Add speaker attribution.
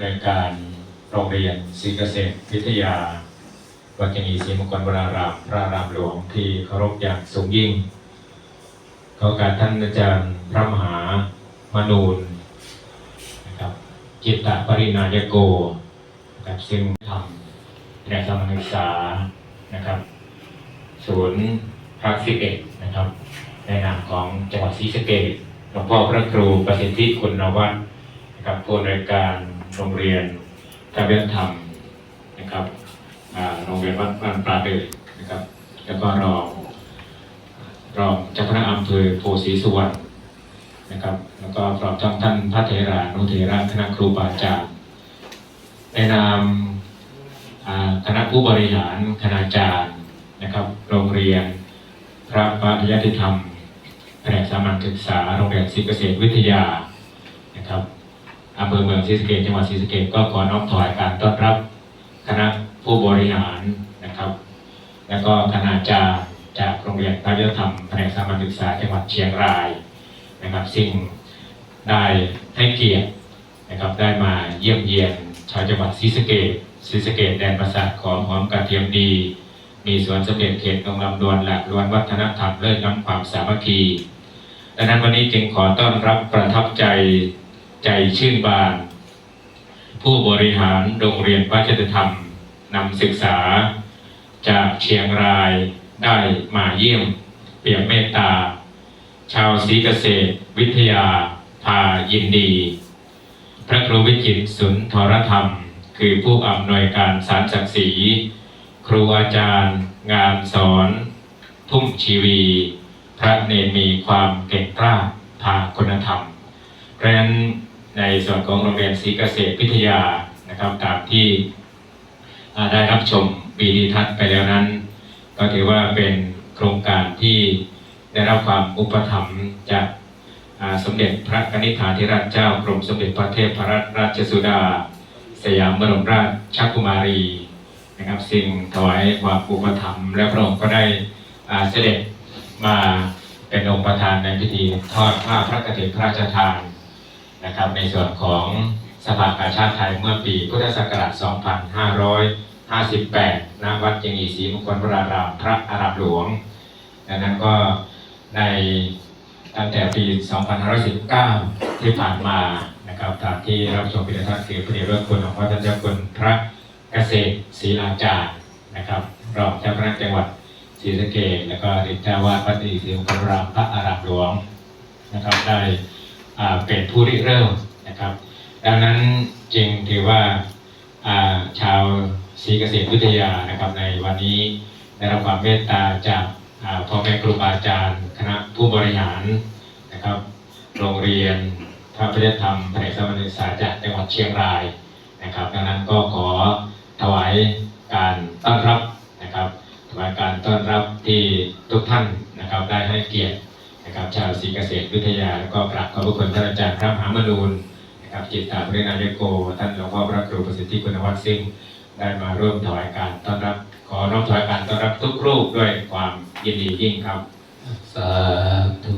Speaker 1: ในการโรงเรียนศรีเกษตรวิทยาวัดเจดีย์ศรีมงคลวรารามพระรามหลวงที่เคารพอย่างสูงยิ่ง ขอการท่านอาจารย์พระมหามนูนนะครับจิตตปรินายโกนะครับซึ่งทำในสถานศึกษานะครับศูนย์พระสิเอ็ดนะครับ ในนามของจังหวัดศรีสะเกษหลวงพ่อพระครูประสิทธิคุณวัฒน์นะครับผู้อำนวยการ โรงเรียนทะเบียนธรรมนะครับโรงเรียนวัดบ้านปลาเดือนะครับ แล้วก็รองรองเจ้าคณะอำเภอโพธิ์ศรีสุวรรณนะครับ แล้วก็พร้อมทั้งท่านพระเถรานุเถระคณะครูบาอาจารย์ในนามคณะผู้บริหารคณาจารย์นะครับ โรงเรียนพระปริยัติธรรมแผนกสามัญศึกษา โรงเรียนศรีเกษตรวิทยานะครับ อำเภอเมืองศรีสะเกษจังหวัดศรีสะเกษก็ขอน้อมถวายการต้อนรับคณะผู้บริหารนะครับ แล้วก็คณาจารย์จากโรงเรียนพระยุธรรมแผนกสามัญศึกษาจังหวัดเชียงรายนะครับซึ่งได้ให้เกียรตินะครับได้มาเยี่ยมเยียนชาวจังหวัดศรีสะเกษศรีสะเกษแดนประสาทของหอมกระเทียมดี มีสวนสมเด็จเขตตรงลำดวนหลักล้วนวัฒนธรรมเลิศน้ำความสามัคคีดังนั้นวันนี้จึงขอต้อนรับประทับใจ ใจชื่นบาน ผู้บริหารโรงเรียนวัฒนธรรมนำศึกษา จากเชียงรายได้มาเยี่ยม เปี่ยมเมตตา ชาวศรีเกษตร วิทยาพายินดี พระครูวิจิตสุนทรธรรม คือผู้อำนวยการสารศักดิ์ศรีครูอาจารย์ งานสอน ทุ่มชีวี พระเนรมีความเก่งกล้าทางคุณธรรมเพราะฉะนั้น ในส่วนของโรงเรียนศรีเกษตรวิทยานะครับตามที่ได้รับชมปีดีทัศน์ไปแล้วนั้น ก็ถือว่าเป็นโครงการที่ได้รับความอุปถัมภ์จากสมเด็จพระกนิษฐาธิราชเจ้ากรมสมเด็จพระเทพรัตนราชสุดา สยามบรมราชกุมารีนะครับซึ่งถวายความอุปถัมภ์และพระองค์ก็ได้เสด็จมาเป็นองค์ประธานในพิธีทอดผ้าพระกฐินพระราชทาน นะครับ ในส่วนของสภากาชาติไทยเมื่อปีพุทธศักราช 2558 ณ วัดเจดีย์ศรีมงคลวรารามพระอารามหลวงดังนั้นก็ในตั้งแต่ปี 2519 ที่ผ่านมานะครับตามที่รับชมพิธีทัศน์คือพระเดชพระคุณของพระท่านเจ้าคุณพระเกษตรศรีลาจารย์นะครับรองเจ้าคณะจังหวัดศรีสะเกษแล้วก็อดีตเจ้าวาดวัดศรีศรีมงคลรามพระอารามหลวงนะครับได้ เป็นผู้ริเริ่มนะครับ ดังนั้นจึงถือว่าชาวศรีเกษตรวิทยานะครับในวันนี้ได้รับความเมตตาจากพ่อแม่ครูบาอาจารย์ คณะผู้บริหารนะครับ โรงเรียนพระพิทธรรมแผนกสมัญศึกษาจากจังหวัดเชียงรายนะครับ ดังนั้นก็ขอถวายการต้อนรับนะครับถวายการต้อนรับที่ทุกท่านนะครับได้ให้เกียรติ นะครับชาวศรีเกษตรวิทยาแล้วก็กราบขอบพระคุณท่านอาจารย์พระมหามนูลนะครับจิตตาบรินายโก ท่านหลวงพ่อพระครูประสิทธิคุณวัฒน์ซึ่งได้มาร่วมถวายการต้อนรับ ขอน้อมถวายการต้อนรับทุกรูปด้วยความยินดียิ่งครับ
Speaker 2: สาธุ